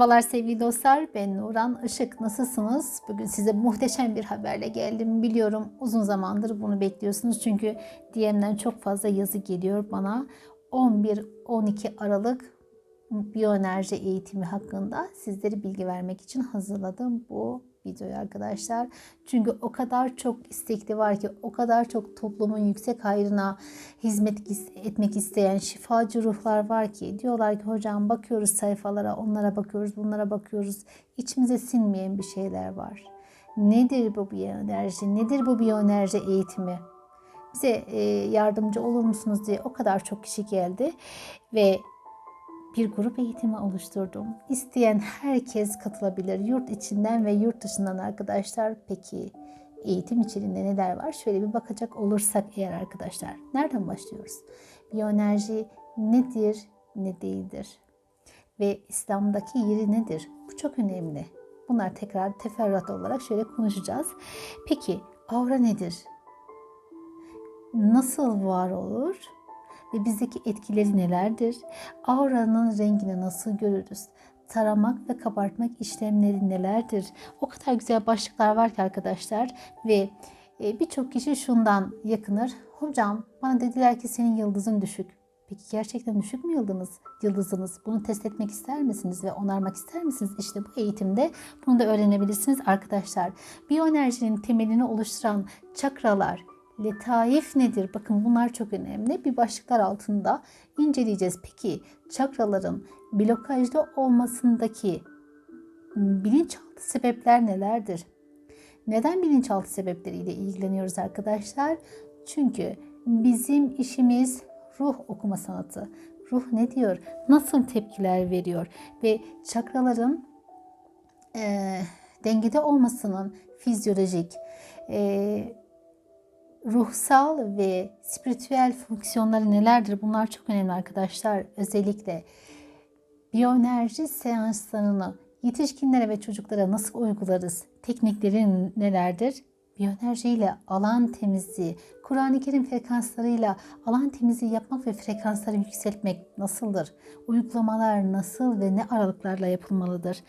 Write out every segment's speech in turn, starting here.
Merhabalar sevgili dostlar. Ben Nuran Işık. Nasılsınız? Bugün size muhteşem bir haberle geldim. Biliyorum uzun zamandır bunu bekliyorsunuz. Çünkü DM'den çok fazla yazı geliyor bana. 11-12 Aralık biyoenerji eğitimi hakkında sizlere bilgi vermek için hazırladım bu videoyu arkadaşlar. Çünkü o kadar çok istekli var ki o kadar çok toplumun yüksek hayrına hizmet etmek isteyen şifacı ruhlar var ki diyorlar ki hocam bakıyoruz sayfalara onlara bakıyoruz bunlara bakıyoruz içimize sinmeyen bir şeyler var. Nedir bu biyoenerji? Nedir bu biyoenerji eğitimi? Bize yardımcı olur musunuz diye o kadar çok kişi geldi ve bir grup eğitimi oluşturdum. İsteyen herkes katılabilir. Yurt içinden ve yurt dışından arkadaşlar. Peki eğitim içeriğinde neler var? Şöyle bir bakacak olursak eğer arkadaşlar. Nereden başlıyoruz? Biyoenerji nedir, ne değildir? Ve İslam'daki yeri nedir? Bu çok önemli. Bunlar tekrar teferruat olarak şöyle konuşacağız. Peki aura nedir? Nasıl var olur? Ve bizdeki etkileri nelerdir? Auranın rengini nasıl görürüz? Taramak ve kabartmak işlemleri nelerdir? O kadar güzel başlıklar var ki arkadaşlar ve e, birçok kişi şundan yakınır. Hocam bana dediler ki senin yıldızın düşük. Peki gerçekten düşük mü yıldızınız? Yıldızınız. Bunu test etmek ister misiniz ve onarmak ister misiniz? İşte bu eğitimde bunu da öğrenebilirsiniz arkadaşlar. Biyoenerjinin temelini oluşturan çakralar, Letaif nedir? Bakın bunlar çok önemli. Bir başlıklar altında inceleyeceğiz. Peki çakraların blokajda olmasındaki bilinçaltı sebepler nelerdir? Neden bilinçaltı sebepleriyle ilgileniyoruz arkadaşlar? Çünkü bizim işimiz ruh okuma sanatı. Ruh ne diyor? Nasıl tepkiler veriyor? Ve çakraların e, dengede olmasının fizyolojik, e, ruhsal ve spiritüel fonksiyonları nelerdir? Bunlar çok önemli arkadaşlar. Özellikle biyoenerji seanslarını yetişkinlere ve çocuklara nasıl uygularız? Teknikleri nelerdir? Biyoenerji ile alan temizliği, Kur'an-ı Kerim frekanslarıyla alan temizliği yapmak ve frekansları yükseltmek nasıldır? Uygulamalar nasıl ve ne aralıklarla yapılmalıdır?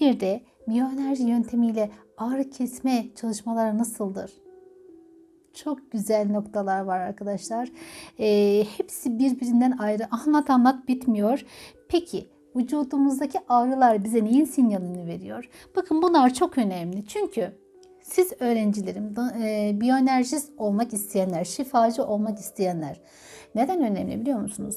Bir de biyoenerji yöntemiyle ağrı kesme çalışmaları nasıldır? Çok güzel noktalar var arkadaşlar. E, hepsi birbirinden ayrı. Anlat anlat bitmiyor. Peki vücudumuzdaki ağrılar bize neyin sinyalini veriyor? Bakın bunlar çok önemli. Çünkü siz öğrencilerim, e, biyoenerjist olmak isteyenler, şifacı olmak isteyenler neden önemli biliyor musunuz?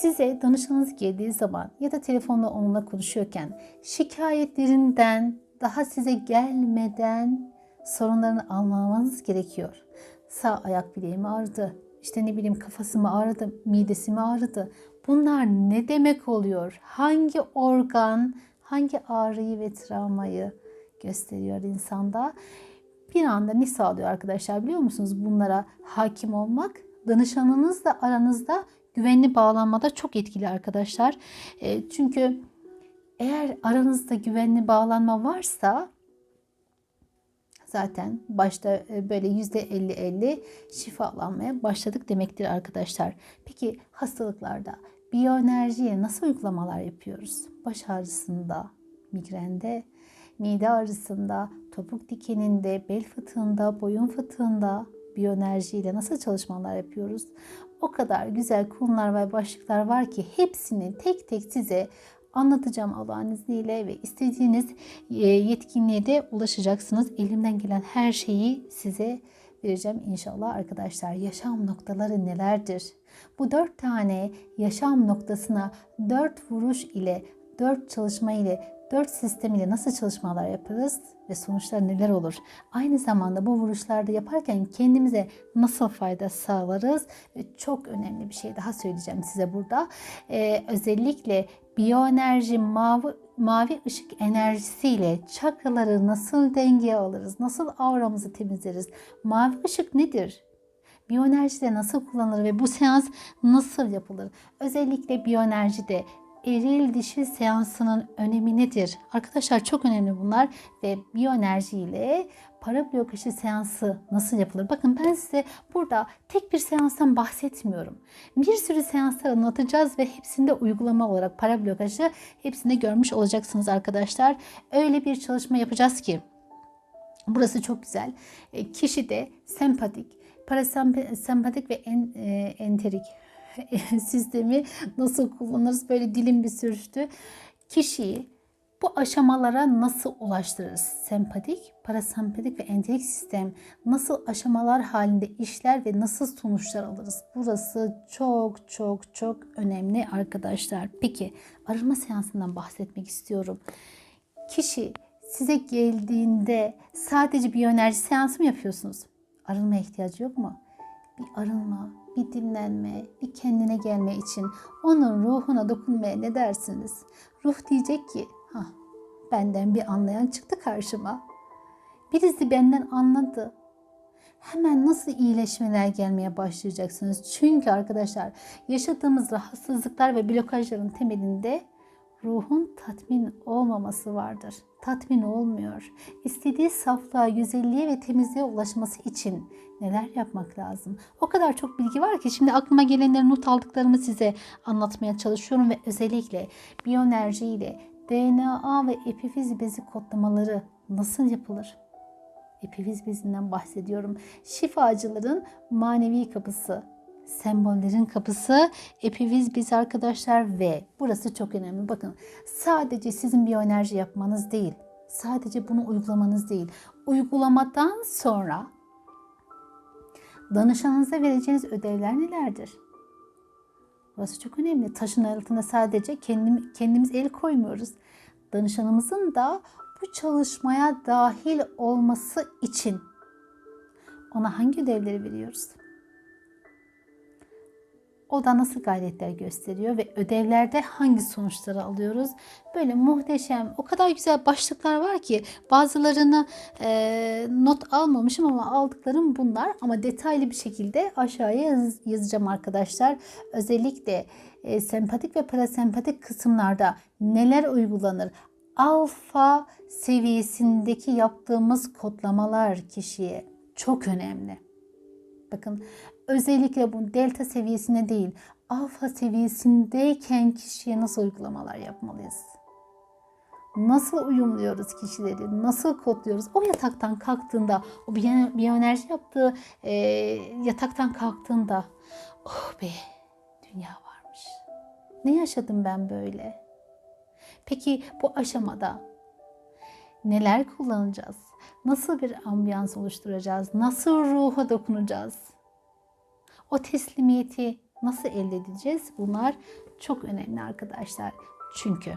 Size danışanınız geldiği zaman ya da telefonla onunla konuşuyorken şikayetlerinden daha size gelmeden sorunlarını anlamanız gerekiyor. Sağ ayak bileğim ağrıdı. İşte ne bileyim kafası mı ağrıdı, midesi mi ağrıdı. Bunlar ne demek oluyor? Hangi organ, hangi ağrıyı ve travmayı gösteriyor insanda? Bir anda ne sağlıyor arkadaşlar biliyor musunuz? Bunlara hakim olmak danışanınızla aranızda güvenli bağlanmada çok etkili arkadaşlar. E, çünkü eğer aranızda güvenli bağlanma varsa zaten başta e, böyle %50-50 şifalanmaya başladık demektir arkadaşlar. Peki hastalıklarda biyoenerjiye nasıl uygulamalar yapıyoruz? Baş ağrısında, migrende, mide ağrısında, topuk dikeninde, bel fıtığında, boyun fıtığında biyoenerjiyle nasıl çalışmalar yapıyoruz? O kadar güzel konular ve başlıklar var ki hepsini tek tek size anlatacağım Allah'ın izniyle ve istediğiniz e, yetkinliğe de ulaşacaksınız. Elimden gelen her şeyi size vereceğim inşallah arkadaşlar. Yaşam noktaları nelerdir? Bu dört tane yaşam noktasına dört vuruş ile, dört çalışma ile, dört sistem ile nasıl çalışmalar yaparız ve sonuçlar neler olur? Aynı zamanda bu vuruşlarda yaparken kendimize nasıl fayda sağlarız? Çok önemli bir şey daha söyleyeceğim size burada. Ee, özellikle biyoenerji, mavi, mavi ışık enerjisiyle çakraları nasıl dengeye alırız? Nasıl auramızı temizleriz? Mavi ışık nedir? Biyoenerjide nasıl kullanılır ve bu seans nasıl yapılır? Özellikle biyoenerjide eril dişil seansının önemi nedir? Arkadaşlar çok önemli bunlar ve biyoenerji ile para blokajı seansı nasıl yapılır? Bakın ben size burada tek bir seanstan bahsetmiyorum. Bir sürü seanslar anlatacağız ve hepsinde uygulama olarak para blokajı hepsinde görmüş olacaksınız arkadaşlar. Öyle bir çalışma yapacağız ki burası çok güzel. E, Kişi de sempatik, parasempatik ve en, e, enterik sistemi nasıl kullanırız? Böyle dilim bir sürçtü. Kişiyi bu aşamalara nasıl ulaştırırız? Sempatik, parasempatik ve enterik sistem nasıl aşamalar halinde işler ve nasıl sonuçlar alırız? Burası çok çok çok önemli arkadaşlar. Peki arınma seansından bahsetmek istiyorum. Kişi size geldiğinde sadece bir enerji seansı mı yapıyorsunuz? Arınmaya ihtiyacı yok mu? Bir arınma, bir dinlenme, bir kendine gelme için onun ruhuna dokunmaya ne dersiniz? Ruh diyecek ki, ha benden bir anlayan çıktı karşıma. Birisi benden anladı. Hemen nasıl iyileşmeler gelmeye başlayacaksınız? Çünkü arkadaşlar yaşadığımız rahatsızlıklar ve blokajların temelinde ruhun tatmin olmaması vardır. Tatmin olmuyor. İstediği saflığa, güzelliğe ve temizliğe ulaşması için neler yapmak lazım? O kadar çok bilgi var ki şimdi aklıma gelenleri not aldıklarımı size anlatmaya çalışıyorum ve özellikle biyoenerji ile DNA ve epifiz bezi kodlamaları nasıl yapılır? Epifiz bezinden bahsediyorum. Şifacıların manevi kapısı, sembollerin kapısı epiviz biz arkadaşlar ve burası çok önemli. Bakın sadece sizin biyoenerji yapmanız değil. Sadece bunu uygulamanız değil. Uygulamadan sonra danışanınıza vereceğiniz ödevler nelerdir? Burası çok önemli. Taşın altına sadece kendim, kendimiz el koymuyoruz. Danışanımızın da bu çalışmaya dahil olması için ona hangi ödevleri veriyoruz? O da nasıl gayretler gösteriyor ve ödevlerde hangi sonuçları alıyoruz? Böyle muhteşem, o kadar güzel başlıklar var ki bazılarını e, not almamışım ama aldıklarım bunlar. Ama detaylı bir şekilde aşağıya yaz, yazacağım arkadaşlar. Özellikle e, sempatik ve parasempatik kısımlarda neler uygulanır? Alfa seviyesindeki yaptığımız kodlamalar kişiye çok önemli. Bakın özellikle bu delta seviyesine değil alfa seviyesindeyken kişiye nasıl uygulamalar yapmalıyız? Nasıl uyumluyoruz kişileri? Nasıl kodluyoruz? O yataktan kalktığında, o biyoenerji yaptığı e, yataktan kalktığında oh be dünya varmış. Ne yaşadım ben böyle? Peki bu aşamada neler kullanacağız? Nasıl bir ambiyans oluşturacağız? Nasıl ruha dokunacağız? O teslimiyeti nasıl elde edeceğiz? Bunlar çok önemli arkadaşlar. Çünkü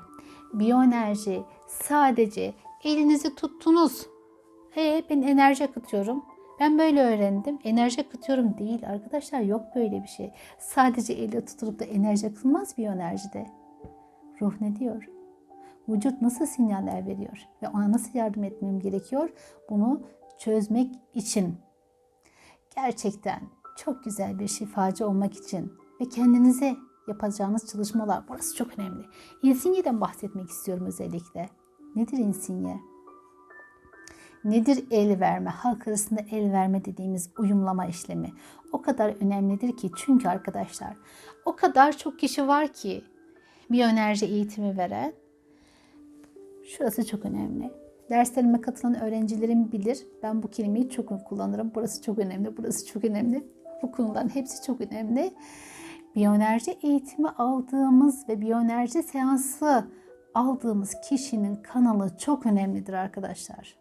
biyoenerji sadece elinizi tuttunuz. He ben enerji akıtıyorum. Ben böyle öğrendim. Enerji akıtıyorum değil arkadaşlar. Yok böyle bir şey. Sadece elle tutulup da enerji akılmaz biyoenerjide. Ruh ne diyor? Vücut nasıl sinyaller veriyor ve ona nasıl yardım etmem gerekiyor? Bunu çözmek için gerçekten çok güzel bir şifacı olmak için ve kendinize yapacağınız çalışmalar burası çok önemli. İnsinyeden bahsetmek istiyorum özellikle. Nedir insinye? Nedir el verme? Halk arasında el verme dediğimiz uyumlama işlemi. O kadar önemlidir ki çünkü arkadaşlar o kadar çok kişi var ki biyoenerji eğitimi veren. Şurası çok önemli. Derslerime katılan öğrencilerim bilir. Ben bu kelimeyi çok kullanırım. Burası çok önemli, burası çok önemli. Bu konuların hepsi çok önemli. Biyoenerji eğitimi aldığımız ve biyoenerji seansı aldığımız kişinin kanalı çok önemlidir arkadaşlar.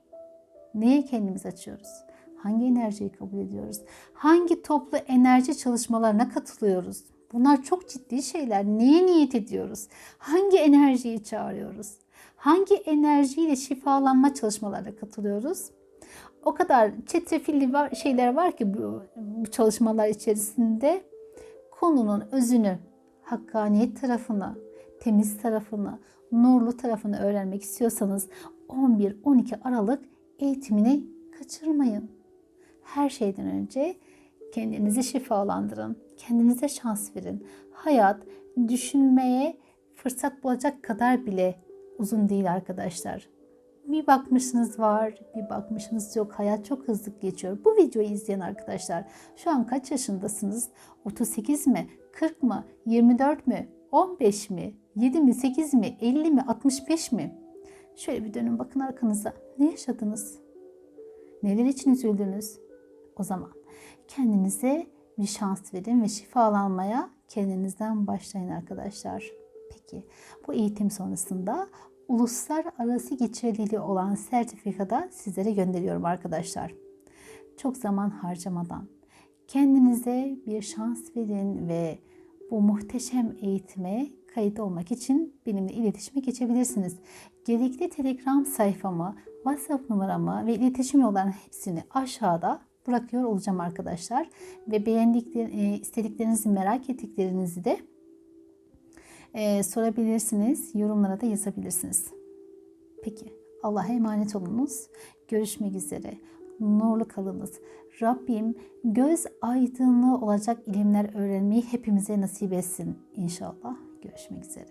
Neye kendimiz açıyoruz? Hangi enerjiyi kabul ediyoruz? Hangi toplu enerji çalışmalarına katılıyoruz? Bunlar çok ciddi şeyler. Neye niyet ediyoruz? Hangi enerjiyi çağırıyoruz? Hangi enerjiyle şifalanma çalışmalarına katılıyoruz? O kadar çetrefilli şeyler var ki bu, bu çalışmalar içerisinde konunun özünü, hakkaniyet tarafını, temiz tarafını, nurlu tarafını öğrenmek istiyorsanız 11-12 Aralık eğitimini kaçırmayın. Her şeyden önce kendinizi şifalandırın. Kendinize şans verin. Hayat düşünmeye fırsat bulacak kadar bile uzun değil arkadaşlar. Bir bakmışsınız var, bir bakmışsınız yok. Hayat çok hızlı geçiyor. Bu videoyu izleyen arkadaşlar şu an kaç yaşındasınız? 38 mi? 40 mı? 24 mü? 15 mi? 7 mi? 8 mi? 50 mi? 65 mi? Şöyle bir dönün bakın arkanıza. Ne yaşadınız? Neler için üzüldünüz? O zaman kendinize bir şans verin ve şifalanmaya kendinizden başlayın arkadaşlar. Peki bu eğitim sonrasında uluslararası geçerliliği olan sertifikada sizlere gönderiyorum arkadaşlar. Çok zaman harcamadan kendinize bir şans verin ve bu muhteşem eğitime kayıt olmak için benimle iletişime geçebilirsiniz. Gerekli Telegram sayfamı, WhatsApp numaramı ve iletişim yollarının hepsini aşağıda bırakıyor olacağım arkadaşlar. Ve beğendikleri, e, istediklerinizi, merak ettiklerinizi de e, sorabilirsiniz. Yorumlara da yazabilirsiniz. Peki Allah'a emanet olunuz. Görüşmek üzere. Nurlu kalınız. Rabbim göz aydınlığı olacak ilimler öğrenmeyi hepimize nasip etsin inşallah. Görüşmek üzere.